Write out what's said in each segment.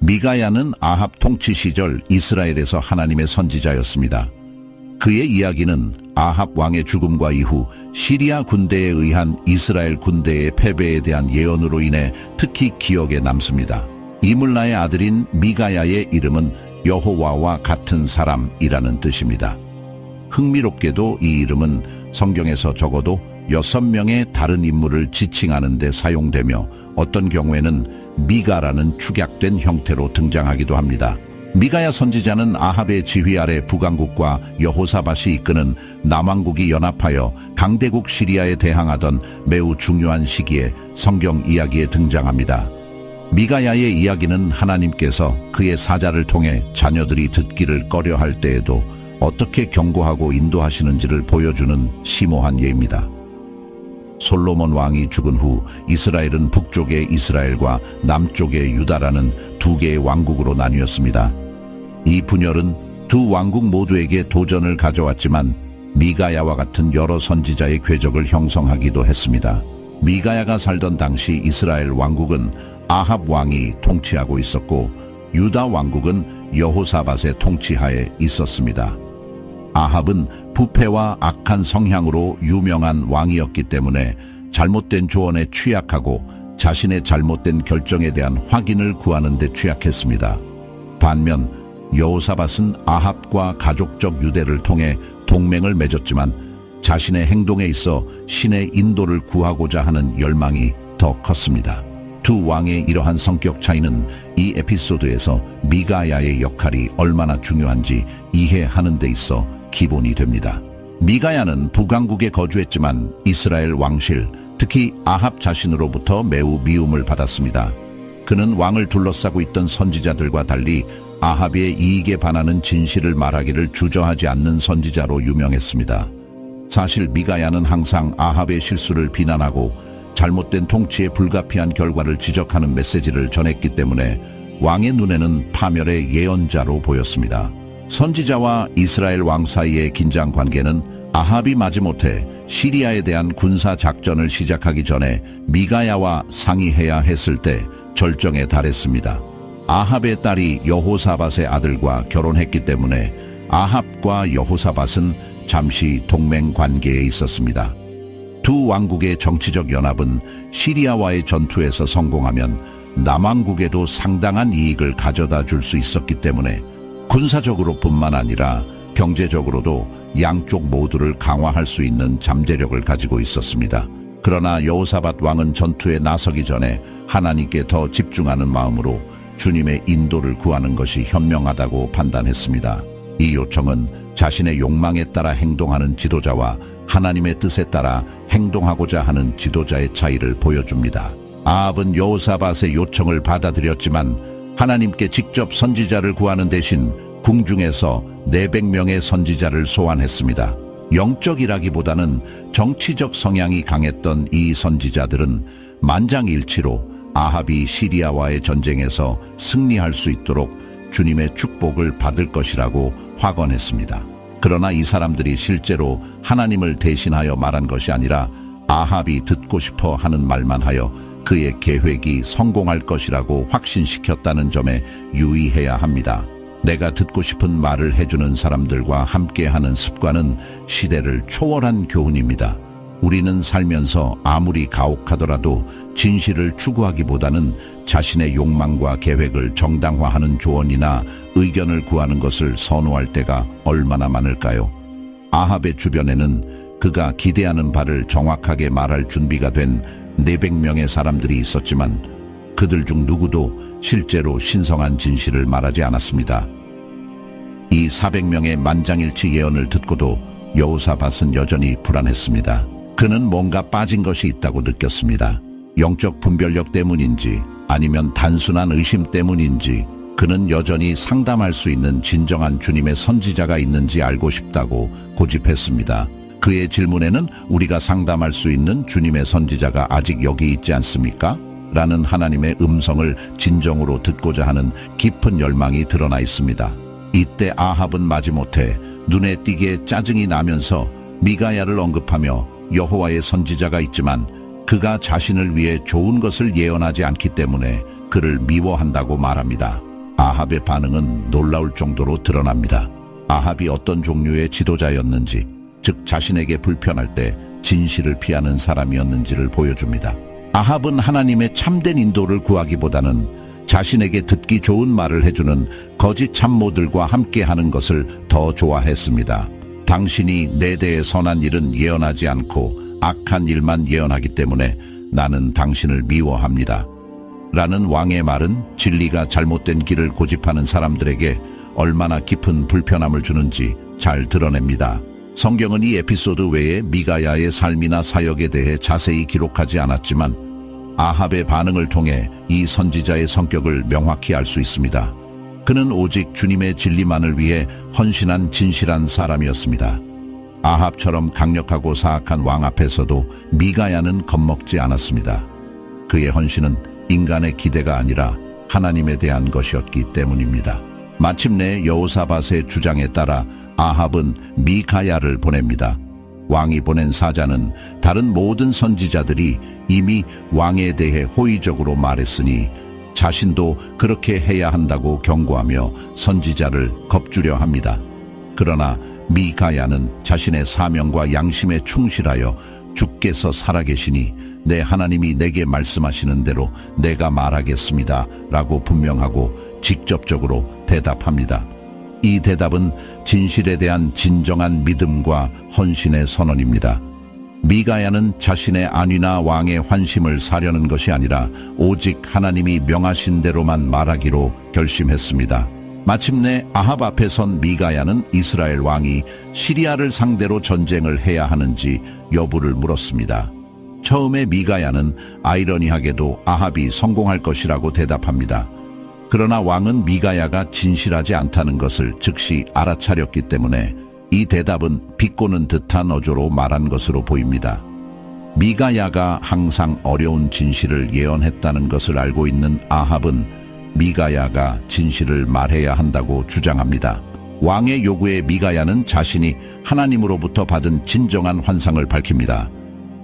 미가야는 아합 통치 시절 이스라엘에서 하나님의 선지자였습니다. 그의 이야기는 아합 왕의 죽음과 이후 시리아 군대에 의한 이스라엘 군대의 패배에 대한 예언으로 인해 특히 기억에 남습니다. 이물라의 아들인 미가야의 이름은 여호와와 같은 사람이라는 뜻입니다. 흥미롭게도 이 이름은 성경에서 적어도 여섯 명의 다른 인물을 지칭하는 데 사용되며 어떤 경우에는 미가라는 축약된 형태로 등장하기도 합니다. 미가야 선지자는 아합의 지휘 아래 북왕국과 여호사밭이 이끄는 남왕국이 연합하여 강대국 시리아에 대항하던 매우 중요한 시기에 성경 이야기에 등장합니다. 미가야의 이야기는 하나님께서 그의 사자를 통해 자녀들이 듣기를 꺼려할 때에도 어떻게 경고하고 인도하시는지를 보여주는 심오한 예입니다. 솔로몬 왕이 죽은 후 이스라엘은 북쪽의 이스라엘과 남쪽의 유다라는 두 개의 왕국으로 나뉘었습니다. 이 분열은 두 왕국 모두에게 도전을 가져왔지만 미가야와 같은 여러 선지자의 궤적을 형성하기도 했습니다. 미가야가 살던 당시 이스라엘 왕국은 아합 왕이 통치하고 있었고 유다 왕국은 여호사밧의 통치하에 있었습니다. 아합은 부패와 악한 성향으로 유명한 왕이었기 때문에 잘못된 조언에 취약하고 자신의 잘못된 결정에 대한 확인을 구하는 데 취약했습니다. 반면 여호사밧은 아합과 가족적 유대를 통해 동맹을 맺었지만 자신의 행동에 있어 신의 인도를 구하고자 하는 열망이 더 컸습니다. 두 왕의 이러한 성격 차이는 이 에피소드에서 미가야의 역할이 얼마나 중요한지 이해하는 데 있어 기본이 됩니다. 미가야는 북왕국에 거주했지만 이스라엘 왕실, 특히 아합 자신으로부터 매우 미움을 받았습니다. 그는 왕을 둘러싸고 있던 선지자들과 달리 아합의 이익에 반하는 진실을 말하기를 주저하지 않는 선지자로 유명했습니다. 사실 미가야는 항상 아합의 실수를 비난하고 잘못된 통치에 불가피한 결과를 지적하는 메시지를 전했기 때문에 왕의 눈에는 파멸의 예언자로 보였습니다. 선지자와 이스라엘 왕 사이의 긴장 관계는 아합이 마지못해 시리아에 대한 군사 작전을 시작하기 전에 미가야와 상의해야 했을 때 절정에 달했습니다. 아합의 딸이 여호사밧의 아들과 결혼했기 때문에 아합과 여호사밧은 잠시 동맹 관계에 있었습니다. 두 왕국의 정치적 연합은 시리아와의 전투에서 성공하면 남왕국에도 상당한 이익을 가져다 줄 수 있었기 때문에 군사적으로 뿐만 아니라 경제적으로도 양쪽 모두를 강화할 수 있는 잠재력을 가지고 있었습니다. 그러나 여호사밧 왕은 전투에 나서기 전에 하나님께 더 집중하는 마음으로 주님의 인도를 구하는 것이 현명하다고 판단했습니다. 이 요청은 자신의 욕망에 따라 행동하는 지도자와 하나님의 뜻에 따라 행동하고자 하는 지도자의 차이를 보여줍니다. 아합은 여호사밧의 요청을 받아들였지만 하나님께 직접 선지자를 구하는 대신 궁중에서 400명의 선지자를 소환했습니다. 영적이라기보다는 정치적 성향이 강했던 이 선지자들은 만장일치로 아합이 시리아와의 전쟁에서 승리할 수 있도록 주님의 축복을 받을 것이라고 확언했습니다. 그러나 이 사람들이 실제로 하나님을 대신하여 말한 것이 아니라 아합이 듣고 싶어 하는 말만 하여 그의 계획이 성공할 것이라고 확신시켰다는 점에 유의해야 합니다. 내가 듣고 싶은 말을 해주는 사람들과 함께하는 습관은 시대를 초월한 교훈입니다. 우리는 살면서 아무리 가혹하더라도 진실을 추구하기보다는 자신의 욕망과 계획을 정당화하는 조언이나 의견을 구하는 것을 선호할 때가 얼마나 많을까요? 아합의 주변에는 그가 기대하는 바를 정확하게 말할 준비가 된 400명의 사람들이 있었지만 그들 중 누구도 실제로 신성한 진실을 말하지 않았습니다. 이 400명의 만장일치 예언을 듣고도 여호사밧은 여전히 불안했습니다. 그는 뭔가 빠진 것이 있다고 느꼈습니다. 영적 분별력 때문인지 아니면 단순한 의심 때문인지 그는 여전히 상담할 수 있는 진정한 주님의 선지자가 있는지 알고 싶다고 고집했습니다. 그의 질문에는 우리가 상담할 수 있는 주님의 선지자가 아직 여기 있지 않습니까? 라는 하나님의 음성을 진정으로 듣고자 하는 깊은 열망이 드러나 있습니다. 이때 아합은 마지못해 눈에 띄게 짜증이 나면서 미가야를 언급하며 여호와의 선지자가 있지만 그가 자신을 위해 좋은 것을 예언하지 않기 때문에 그를 미워한다고 말합니다. 아합의 반응은 놀라울 정도로 드러납니다. 아합이 어떤 종류의 지도자였는지, 즉 자신에게 불편할 때 진실을 피하는 사람이었는지를 보여줍니다. 아합은 하나님의 참된 인도를 구하기보다는 자신에게 듣기 좋은 말을 해주는 거짓 참모들과 함께하는 것을 더 좋아했습니다. 당신이 내 대해 선한 일은 예언하지 않고 악한 일만 예언하기 때문에 나는 당신을 미워합니다. 라는 왕의 말은 진리가 잘못된 길을 고집하는 사람들에게 얼마나 깊은 불편함을 주는지 잘 드러냅니다. 성경은 이 에피소드 외에 미가야의 삶이나 사역에 대해 자세히 기록하지 않았지만 아합의 반응을 통해 이 선지자의 성격을 명확히 알 수 있습니다. 그는 오직 주님의 진리만을 위해 헌신한 진실한 사람이었습니다. 아합처럼 강력하고 사악한 왕 앞에서도 미가야는 겁먹지 않았습니다. 그의 헌신은 인간의 기대가 아니라 하나님에 대한 것이었기 때문입니다. 마침내 여호사밧의 주장에 따라 아합은 미가야를 보냅니다. 왕이 보낸 사자는 다른 모든 선지자들이 이미 왕에 대해 호의적으로 말했으니 자신도 그렇게 해야 한다고 경고하며 선지자를 겁주려 합니다. 그러나 미가야는 자신의 사명과 양심에 충실하여 주께서 살아계시니 내 하나님이 내게 말씀하시는 대로 내가 말하겠습니다. 라고 분명하고 직접적으로 대답합니다. 이 대답은 진실에 대한 진정한 믿음과 헌신의 선언입니다. 미가야는 자신의 안위나 왕의 환심을 사려는 것이 아니라 오직 하나님이 명하신 대로만 말하기로 결심했습니다. 마침내 아합 앞에 선 미가야는 이스라엘 왕이 시리아를 상대로 전쟁을 해야 하는지 여부를 물었습니다. 처음에 미가야는 아이러니하게도 아합이 성공할 것이라고 대답합니다. 그러나 왕은 미가야가 진실하지 않다는 것을 즉시 알아차렸기 때문에 이 대답은 비꼬는 듯한 어조로 말한 것으로 보입니다. 미가야가 항상 어려운 진실을 예언했다는 것을 알고 있는 아합은 미가야가 진실을 말해야 한다고 주장합니다. 왕의 요구에 미가야는 자신이 하나님으로부터 받은 진정한 환상을 밝힙니다.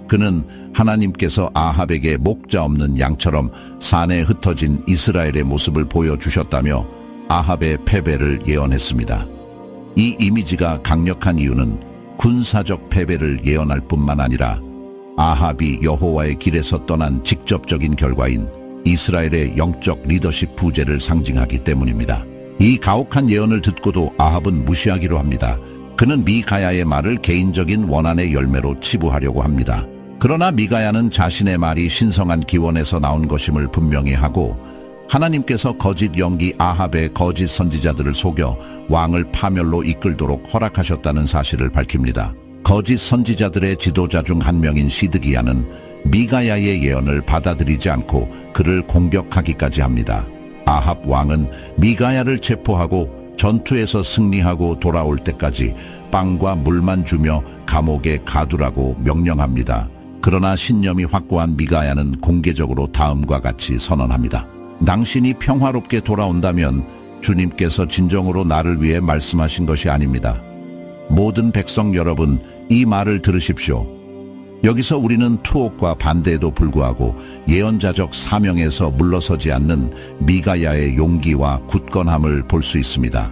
그는 하나님께서 아합에게 목자 없는 양처럼 산에 흩어진 이스라엘의 모습을 보여주셨다며 아합의 패배를 예언했습니다. 이 이미지가 강력한 이유는 군사적 패배를 예언할 뿐만 아니라 아합이 여호와의 길에서 떠난 직접적인 결과인 이스라엘의 영적 리더십 부재를 상징하기 때문입니다. 이 가혹한 예언을 듣고도 아합은 무시하기로 합니다. 그는 미가야의 말을 개인적인 원한의 열매로 치부하려고 합니다. 그러나 미가야는 자신의 말이 신성한 기원에서 나온 것임을 분명히 하고 하나님께서 거짓 연기 아합의 거짓 선지자들을 속여 왕을 파멸로 이끌도록 허락하셨다는 사실을 밝힙니다. 거짓 선지자들의 지도자 중 한 명인 시드기야는 미가야의 예언을 받아들이지 않고 그를 공격하기까지 합니다. 아합 왕은 미가야를 체포하고 전투에서 승리하고 돌아올 때까지 빵과 물만 주며 감옥에 가두라고 명령합니다. 그러나 신념이 확고한 미가야는 공개적으로 다음과 같이 선언합니다. 당신이 평화롭게 돌아온다면 주님께서 진정으로 나를 위해 말씀하신 것이 아닙니다. 모든 백성 여러분, 이 말을 들으십시오. 여기서 우리는 투옥과 반대에도 불구하고 예언자적 사명에서 물러서지 않는 미가야의 용기와 굳건함을 볼 수 있습니다.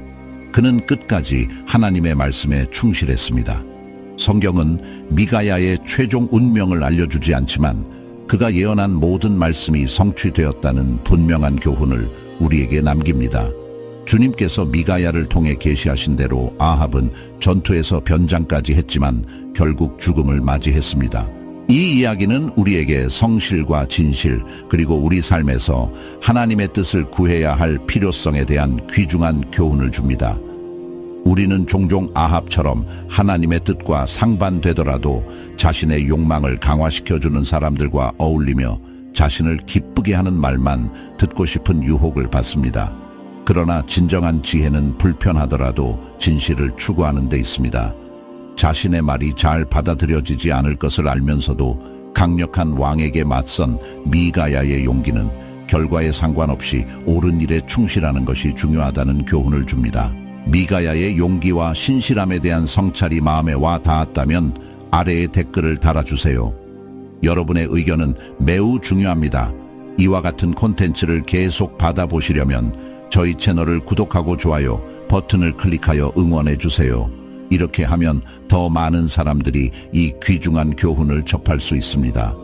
그는 끝까지 하나님의 말씀에 충실했습니다. 성경은 미가야의 최종 운명을 알려주지 않지만 그가 예언한 모든 말씀이 성취되었다는 분명한 교훈을 우리에게 남깁니다. 주님께서 미가야를 통해 계시하신 대로 아합은 전투에서 변장까지 했지만 결국 죽음을 맞이했습니다. 이 이야기는 우리에게 성실과 진실 그리고 우리 삶에서 하나님의 뜻을 구해야 할 필요성에 대한 귀중한 교훈을 줍니다. 우리는 종종 아합처럼 하나님의 뜻과 상반되더라도 자신의 욕망을 강화시켜주는 사람들과 어울리며 자신을 기쁘게 하는 말만 듣고 싶은 유혹을 받습니다. 그러나 진정한 지혜는 불편하더라도 진실을 추구하는 데 있습니다. 자신의 말이 잘 받아들여지지 않을 것을 알면서도 강력한 왕에게 맞선 미가야의 용기는 결과에 상관없이 옳은 일에 충실하는 것이 중요하다는 교훈을 줍니다. 미가야의 용기와 신실함에 대한 성찰이 마음에 와 닿았다면 아래에 댓글을 달아주세요. 여러분의 의견은 매우 중요합니다. 이와 같은 콘텐츠를 계속 받아보시려면 저희 채널을 구독하고 좋아요 버튼을 클릭하여 응원해 주세요. 이렇게 하면 더 많은 사람들이 이 귀중한 교훈을 접할 수 있습니다.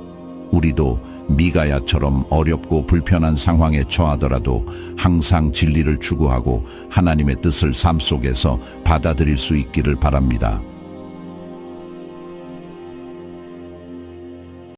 우리도 미가야처럼 어렵고 불편한 상황에 처하더라도 항상 진리를 추구하고 하나님의 뜻을 삶 속에서 받아들일 수 있기를 바랍니다.